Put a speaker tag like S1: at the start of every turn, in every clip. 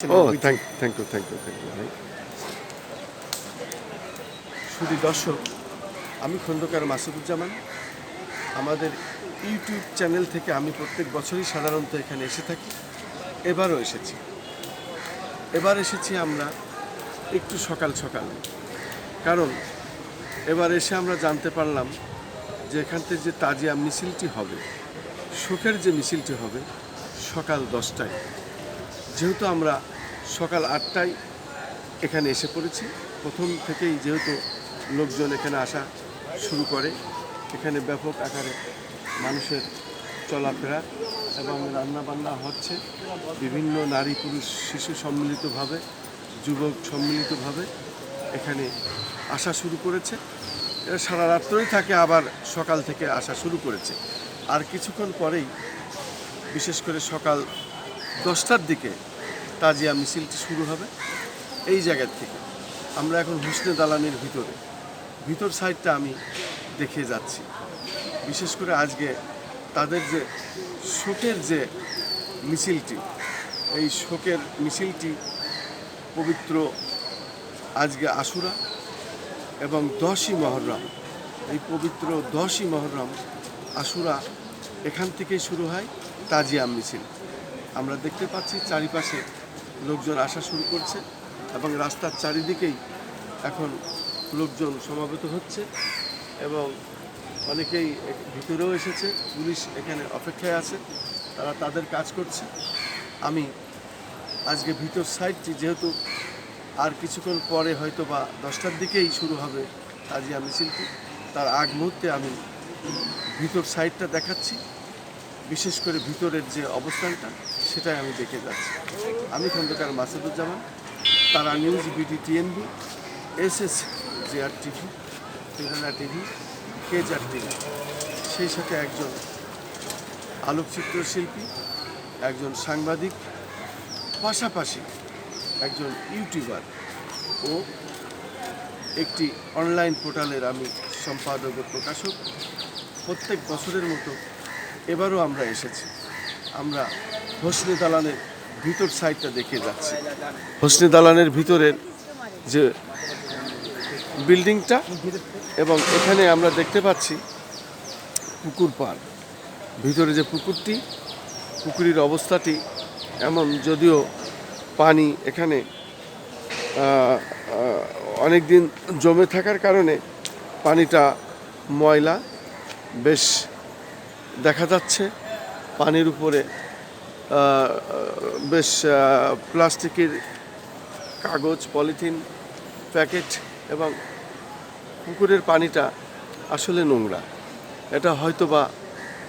S1: O thank thank you thank you thank you ভাই শুধু দর্শক আমি খন্দকার মাসুদুজ্জামান। আমাদের ইউটিউব চ্যানেল থেকে আমি প্রত্যেক বছরই সাধারণত এখানে এসে থাকি। এবারও এসেছি। এবার এসেছি আমরা একটু সকাল সকাল। কারণ এবার এসে আমরা জানতে পারলাম যে এখান থেকে যে তাজিয়া মিছিলটি হবে শোকের যে মিছিলটি হবে সকাল দশটায়। যেহেতু আমরা সকাল আটটায় এখানে এসে পড়েছি, প্রথম থেকেই যেহেতু লোকজন এখানে আসা শুরু করে, এখানে ব্যাপক আকারে মানুষের চলাফেরা এবং রান্নাবান্না হচ্ছে। বিভিন্ন নারী পুরুষ শিশু সম্মিলিতভাবে, যুবক সম্মিলিতভাবে এখানে আসা শুরু করেছে। এরা সারা রাত্রই থাকে, আবার সকাল থেকে আসা শুরু করেছে। আর কিছুক্ষণ পরেই, বিশেষ করে সকাল দশটার দিকে তাজিয়া মিছিলটি শুরু হবে। এই জায়গার থেকে আমরা এখন হুসনে দালানের ভিতরে। ভিতর সাইডটা আমি দেখে যাচ্ছি। বিশেষ করে আজকে তাদের যে শোকের যে মিছিলটি, এই শোকের মিছিলটি পবিত্র আজকে আশুরা এবং দশই মহরম, এই পবিত্র দশই মহরম আশুরা এখান থেকেই শুরু হয় তাজিয়া মিছিল। আমরা দেখতে পাচ্ছি চারিপাশে লোকজন আসা শুরু করছে এবং রাস্তার চারিদিকেই এখন লোকজন সমাবেত হচ্ছে এবং অনেকেই ভিতরেও এসেছে, পুলিশ এখানে অপেক্ষায় আছে, তারা তাদের কাজ করছে। আমি আজকে ভিতর সাইডটি যেহেতু আর কিছুক্ষণ পরে হয়তো বা দশটার দিকেই শুরু হবে তাজিয়া মিছিলটি, তার আগ মুহূর্তে আমি ভিতর সাইডটা দেখাচ্ছি, বিশেষ করে ভিতরের যে অবস্থানটা। সেটাই আমি দেখে যাচ্ছি। আমি Khandakar Masuduzzaman, Tara news BD TNB, S S JR TV Telangana TV, কেজার TV. সেই সাথে একজন আলোকচিত্র শিল্পী, একজন সাংবাদিক, পাশাপাশি একজন ইউটিউবার ও একটি অনলাইন পোর্টালের আমি সম্পাদক ও প্রকাশক। প্রত্যেক বছরের মতো এবারও আমরা এসেছি। আমরা হোসনে দালানের ভিতর সাইডটা দেখে যাচ্ছি। হোসনে দালানের ভিতরের যে বিল্ডিংটা এবং এখানে আমরা দেখতে পাচ্ছি পুকুর পাড় ভিতরে যে পুকুরটি, পুকুরির অবস্থাটি এমন যদিও পানি এখানে অনেক দিন জমে থাকার কারণে পানিটা ময়লা বেশ দেখা যাচ্ছে। পানির উপরে বেশ প্লাস্টিকের কাগজ, পলিথিন, প্যাকেট এবং পুকুরের পানিটা আসলে নোংরা। এটা হয়তো বা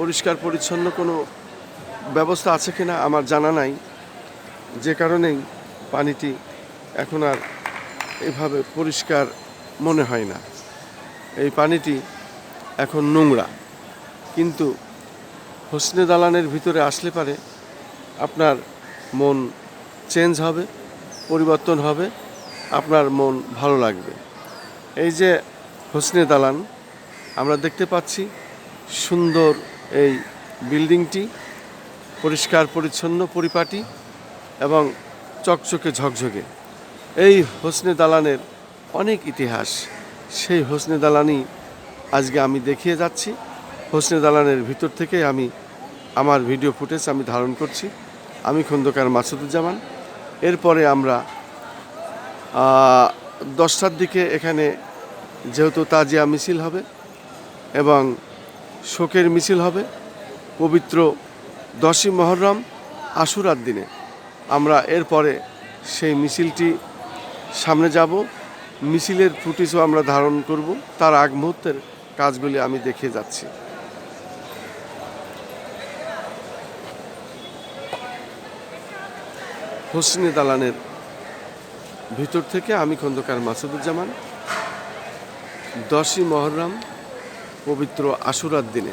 S1: পরিষ্কার, পরিচ্ছন্ন কোনো ব্যবস্থা আছে কিনা আমার জানা নাই। যে কারণেই পানিটি এখন আর এভাবে পরিষ্কার মনে হয় না। এই পানিটি এখন নোংরা। কিন্তু হোসনে দালানের ভিতরে আসলে পারে আপনার মন চেঞ্জ হবে, পরিবর্তন হবে, আপনার মন ভালো লাগবে। এই যে হোসনে দালান, আমরা দেখতে পাচ্ছি সুন্দর এই বিল্ডিংটি, পরিষ্কার, পরিচ্ছন্ন, পরিপাটি এবং চকচকে, ঝকঝকে। এই হোসনে দালানের অনেক ইতিহাস, সেই হোসনে দালানই আজকে আমি দেখিয়ে যাচ্ছি। হোসনে দালানের ভিতর থেকে আমি, আমার ভিডিও ফুটেজ আমি ধারণ করছি। আমি খন্দকার মাসুদুজ্জামান। এরপরে আমরা দশটার দিকে এখানে যেহেতু তাজিয়া মিছিল হবে এবং শোকের মিছিল হবে, পবিত্র দশই মহরম আশুরার দিনে। আমরা এরপরে সেই মিছিলটি সামনে যাব। মিছিলের ফুটেজও আমরা ধারণ করব। তার আগ মুহূর্তের কাজগুলি আমি দেখে যাচ্ছি। হোসনে দালানের ভিতর থেকে আমি খন্দকার মাসুদুজ্জামান দশই মহরম পবিত্র আশুরার দিনে।